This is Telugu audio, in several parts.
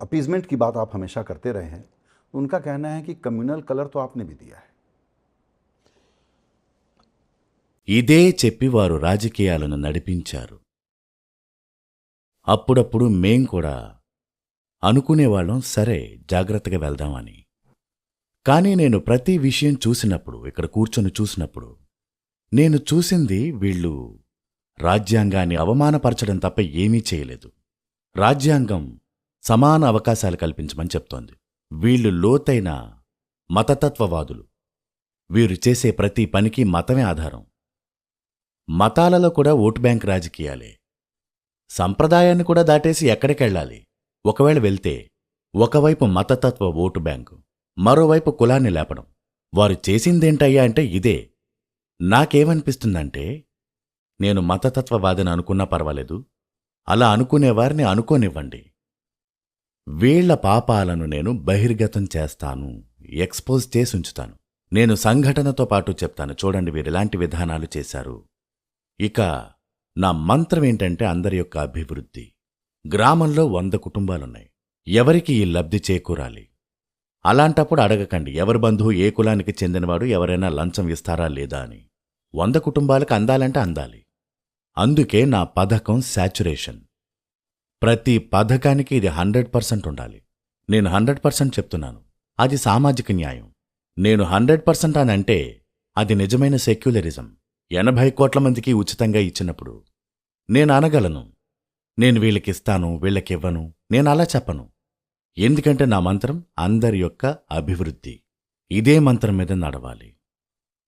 अपीजमेंट की बात आप हमेशा करते रहे हैं उनका कहना है कि कम्युनल कलर तो आपने भी दिया है ఇదే చెప్పి వారు రాజకీయాలను నడిపించారు అప్పుడప్పుడు మేం కూడా అనుకునేవాళ్ళం సరే జాగ్రత్తగా వెళ్దామని కానీ నేను ప్రతి విషయం చూసినప్పుడు ఇక్కడ కూర్చొని చూసినప్పుడు నేను చూసింది వీళ్ళు రాజ్యాంగాన్ని అవమానపరచడం తప్ప ఏమీ చేయలేదు రాజ్యాంగం సమాన అవకాశాలు కల్పించమని చెప్తోంది. వీళ్ళు లోతైన మతతత్వవాదులు. వీరు చేసే ప్రతి పనికి మతమే ఆధారం. మతాలలో కూడా ఓటు బ్యాంక్ రాజకీయాలే. సంప్రదాయాన్ని కూడా దాటేసి ఎక్కడికెళ్ళాలి? ఒకవేళ వెళ్తే ఒకవైపు మతతత్వ ఓటు బ్యాంకు మరోవైపు కులాన్ని లేపడం. వారు చేసిందేంటయ్యా అంటే ఇదే. నాకేమనిపిస్తుందంటే నేను మతతత్వవాదిని అనుకున్నా పర్వాలేదు. అలా అనుకునేవారిని అనుకోనివ్వండి. వీళ్ళ పాపాలను నేను బహిర్గతం చేస్తాను ఎక్స్పోజ్ చేసి ఉంచుతాను. నేను సంఘటనతో పాటు చెప్తాను. చూడండి వీరిలాంటి విధానాలు చేశారు. ఇక నా మంత్రం ఏంటంటే అందరి యొక్క అభివృద్ధి. గ్రామంలో వంద కుటుంబాలున్నాయి. ఎవరికి ఈ లబ్ధి చేకూరాలి? అలాంటప్పుడు అడగకండి ఎవరి బంధువు ఏ కులానికి చెందినవాడు ఎవరైనా లంచం ఇస్తారా లేదా అని. వంద కుటుంబాలకు అందాలంటే అందాలి. అందుకే నా పథకం శాచురేషన్ ప్రతి పథకానికి ఇది హండ్రెడ్ పర్సెంట్ ఉండాలి. నేను హండ్రెడ్ పర్సెంట్ చెప్తున్నాను. అది సామాజిక న్యాయం. నేను హండ్రెడ్ పర్సెంట్ అని అంటే అది నిజమైన సెక్యులరిజం. ఎనభై కోట్ల మందికి ఉచితంగా ఇచ్చినప్పుడు నేను అనగలను. నేను వీళ్ళకిస్తాను వీళ్ళకివ్వను. నేను అలా చెప్పను. ఎందుకంటే నా మంత్రం అందరి యొక్క అభివృద్ధి. ఇదే మంత్రం మీద నడవాలి.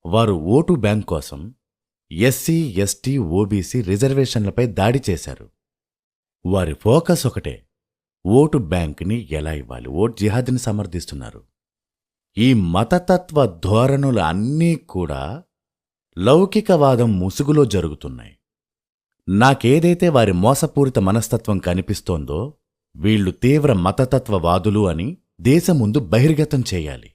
వారు ఓటు బ్యాంక్ కోసం ఎస్సీ ఎస్టీ ఓబీసీ రిజర్వేషన్లపై దాడి చేశారు. వారి ఫోకస్ ఒకటే. ఓటు బ్యాంక్ని ఎలా ఇవ్వాలి? ఓట్ జిహాద్ని సమర్థిస్తున్నారు. ఈ మతతత్వ ధోరణులు అన్నీ కూడా లౌకికవాదం ముసుగులో జరుగుతున్నాయి. నాకేదైతే వారి మోసపూరిత మనస్తత్వం కనిపిస్తోందో వీళ్ళు తీవ్ర మతతత్వవాదులు అని దేశం ముందు బహిర్గతం చేయాలి.